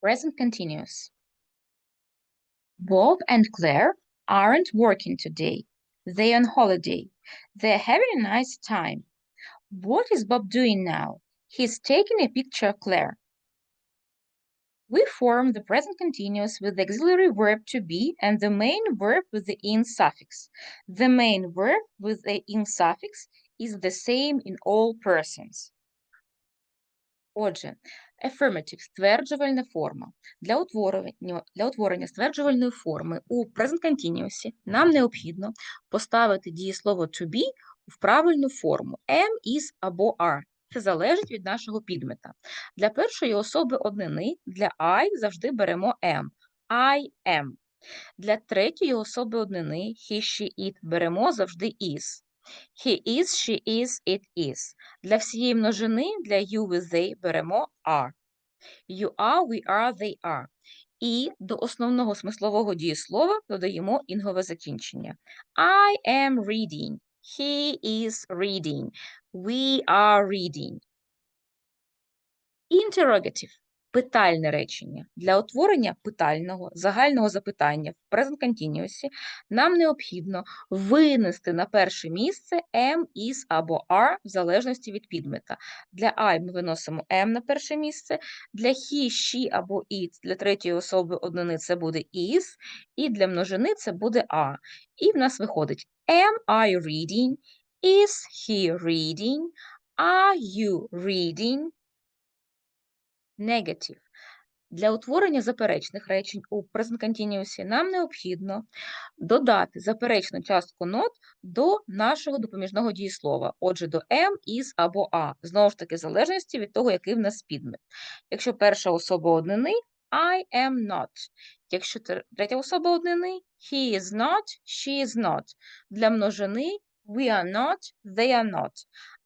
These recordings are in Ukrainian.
Present continuous. Bob and Claire aren't working today. They're on holiday. They're having a nice time. What is Bob doing now? He's taking a picture of Claire. We form the present continuous with the auxiliary verb to be and the main verb with the in suffix. The main verb with the in suffix is the same in all persons. Отже, Affirmative – стверджувальна форма. Для утворення, для утворення стверджувальної форми у present continuous нам необхідно поставити дієслово to be в правильну форму am, is або are. Це залежить від нашого підмета. Для першої особи однини, для I завжди беремо am. I am. Для третьої особи однини he, she, it беремо завжди is. He is, she is, it is. Для всієї множини, для you with they беремо are. You are, we are, they are. І до основного смислового дієслова додаємо інгове закінчення. I am reading. He is reading. We are reading. Interrogative – питальне речення. Для утворення питального загального запитання в present continuous нам необхідно винести на перше місце am, is або are в залежності від підмета. Для I ми виносимо am на перше місце, для he, she або it для третьої особи однини це буде is, і для множини це буде are. І в нас виходить am I reading, is he reading, are you reading, Negative. Для утворення заперечних речень у present continuous нам необхідно додати заперечну частку not до нашого допоміжного дієслова. Отже, до am, is або a. Знову ж таки, в залежності від того, який в нас підмет. Якщо перша особа однини I am not. Якщо третя особа однини he is not, she is not. Для множини we are not, they are not.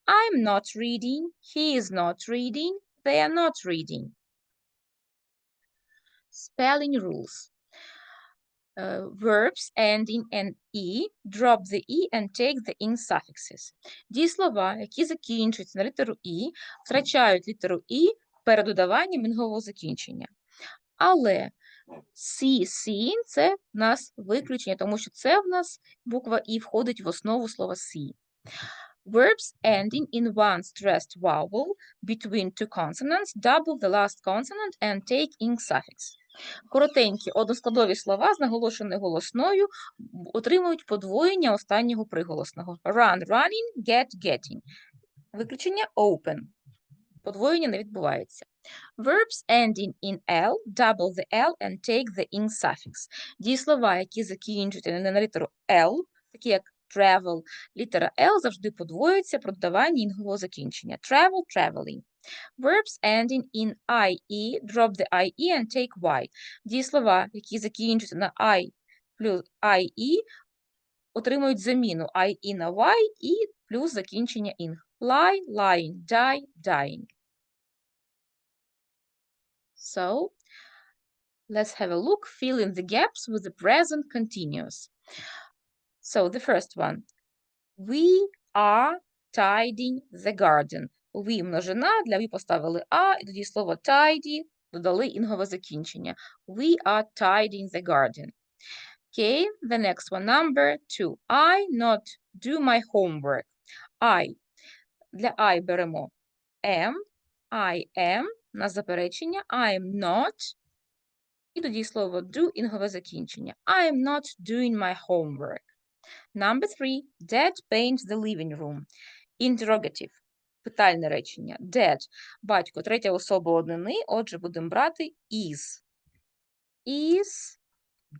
I'm not reading, he is not reading, they are not reading. Spelling rules. Uh, verbs ending in e, drop the e and take the in suffixes. Дієслова, які закінчуються на літеру і, втрачають літеру і перед додаванням мінгового закінчення. Але see, seen – це в нас виключення, тому що це в нас буква і входить в основу слова see. Verbs ending in one stressed vowel between two consonants double the last consonant and take in suffix. Коротенькі односкладові слова з наголошеною голосною отримують подвоєння останнього приголосного. Run, running, get, getting. Виключення open. Подвоєння не відбувається. Verbs ending in L, double the L and take the in suffix. Дієслова, які закінчуються на літеру L, такі як travel, літера L завжди подвоюється про додавання інгового закінчення. Travel, traveling. Verbs ending in IE, drop the IE and take Y. Дієслова, які закінчуються на I плюс IE, отримують заміну IE на Y і плюс закінчення ing. Lie, lying, die, dying. So, let's have a look. Fill in the gaps with the present continuous. So, the first one. We are tidying the garden. We множина, для we поставили а, і тоді слово tidy додали інгове закінчення. We are tidying the garden. Okay, the next one, number two. I not do my homework. I. Для I беремо am, I am, на заперечення, I am not. І тоді слово do інгове закінчення. I am not doing my homework. Number three. Dad paints the living room. Interrogative. Питальне речення. Dad. Батько. Третя особа однини. Отже, будемо брати is. Is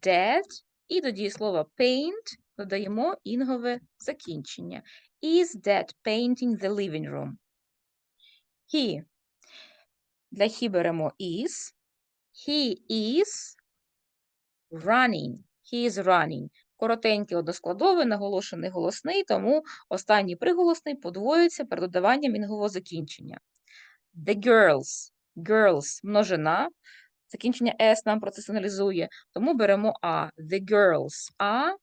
dad. І до дієслова paint додаємо інгове закінчення. Is dad painting the living room? He. Для he беремо is. He is running. He is running. Коротенький односкладовий, наголошений голосний, тому останній приголосний подвоюється перед додаванням інгового закінчення. The girls. Girls – множина. Закінчення S нам про це сигналізує, тому беремо A. The girls are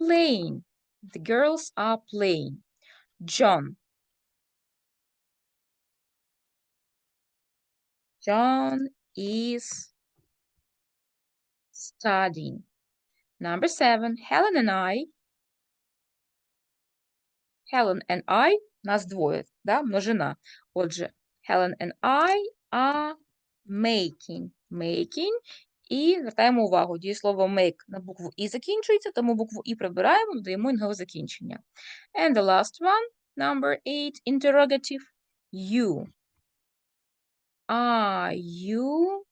playing. The girls are playing. John. John is studying. Number seven, Helen and I. Helen and I, нас двоє, да? множина. Отже, Helen and I are making. Making. І звертаємо увагу, дієслово make на букву І закінчується, тому букву І прибираємо, додаємо інгове закінчення. And the last one, number eight, interrogative. You. Are you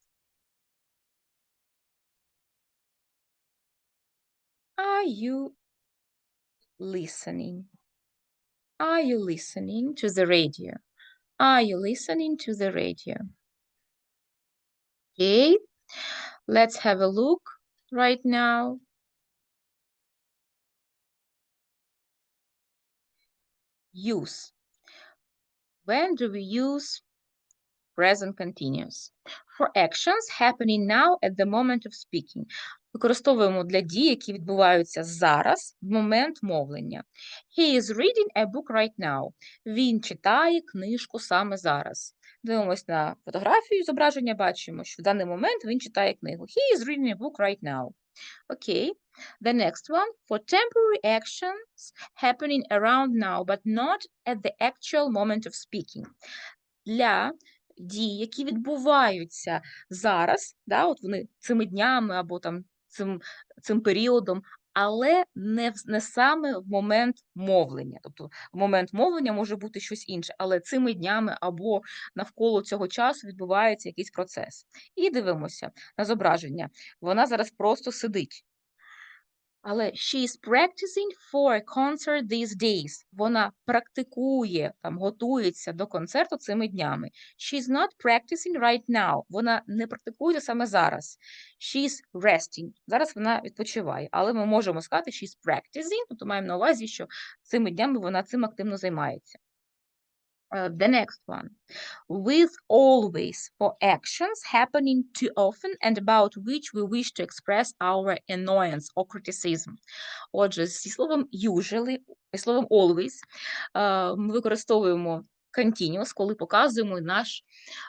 Are you listening? Are you listening to the radio? Are you listening to the radio? Okay, let's have a look right now. Use. When do we use present continuous? For actions happening now at the moment of speaking. Використовуємо для дій, які відбуваються зараз, в момент мовлення. He is reading a book right now. Він читає книжку саме зараз. Дивимось на фотографію зображення, бачимо, що в даний момент він читає книгу. He is reading a book right now. Okay. The next one, for temporary actions happening around now, but not at the actual moment of speaking. Для дій, які відбуваються зараз, да, от вони цими днями або там цим цим періодом, але не не саме в момент мовлення. Тобто в момент мовлення може бути щось інше, але цими днями або навколо цього часу відбувається якийсь процес. І дивимося на зображення. Вона зараз просто сидить. Але she is practicing for a concert these days. Вона практикує, там, готується до концерту цими днями. She is not practicing right now. Вона не практикує саме зараз. She is resting. Зараз вона відпочиває. Але ми можемо сказати, she is practicing, тобто маємо на увазі, що цими днями вона цим активно займається. Uh, the next one. With always for actions happening too often and about which we wish to express our annoyance or criticism. Отже, зі словом usually, зі словом always uh, ми використовуємо continuous, коли показуємо наш,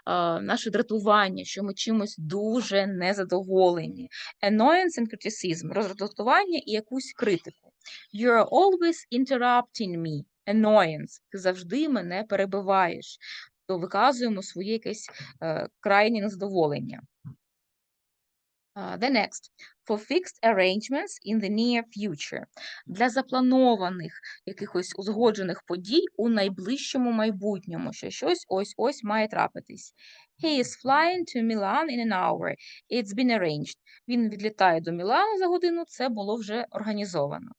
uh, наше дратування, що ми чимось дуже незадоволені. Annoyance and criticism – роздратування і якусь критику. You are always interrupting me annoyance, ти завжди мене перебиваєш, то виказуємо своє якесь е, крайнє незадоволення. The next. For fixed arrangements in the near future. Для запланованих якихось узгоджених подій у найближчому майбутньому, що щось ось-ось має трапитись. He is flying to Milan in an hour. It's been arranged. Він відлітає до Мілану за годину, це було вже організовано.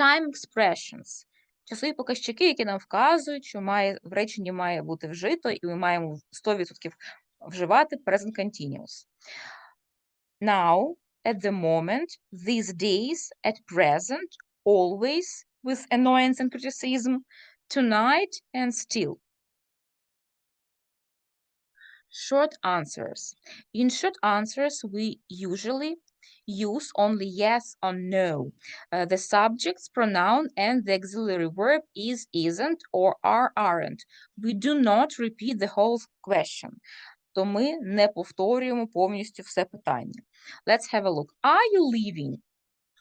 Time expressions часові показчики, які нам вказують, що має, в реченні має бути вжито, і ми маємо 100% вживати present continuous. Now, at the moment, these days, at present, always, with annoyance and criticism, tonight and still. Short answers. In short answers, we usually use only yes or no. Uh, the subject's pronoun and the auxiliary verb is, isn't, or are, aren't. We do not repeat the whole question. То ми не повторюємо повністю все питання. Let's have a look. Are you leaving?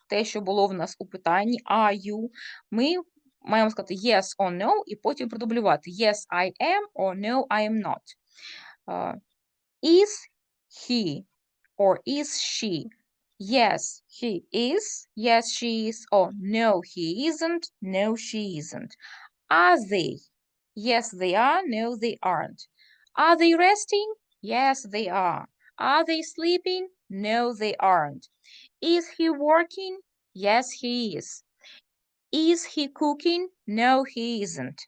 Те, що було в нас у питанні are you, ми маємо сказати yes or no, і потім продублювати yes, I am or no, I am not. Uh, is he or is she? Yes, he is. Yes, she is. Or no, he isn't. No, she isn't. Are they? Yes, they are. No, they aren't. Are they resting? Yes, they are. Are they sleeping? No, they aren't. Is he working? Yes, he is. Is he cooking? No, he isn't.